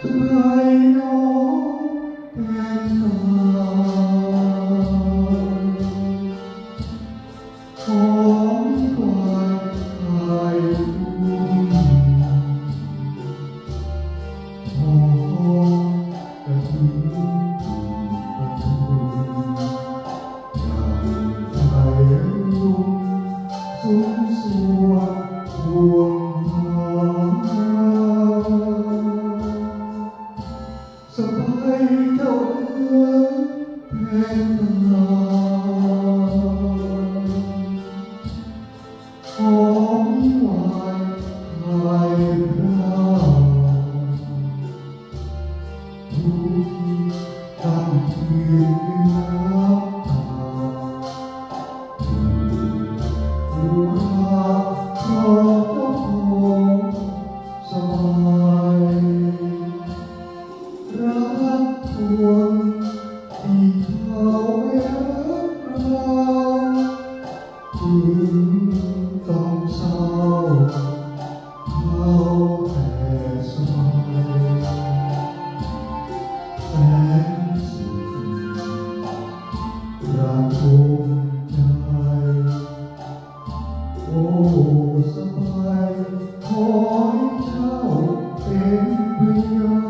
ใครน้อง ของวายไทยเราทุกกำคืนน้ำตาทุราขอพงสบายรักทวนที่เขาเอ็า สบายขอให้เจ้าเป็นพยาน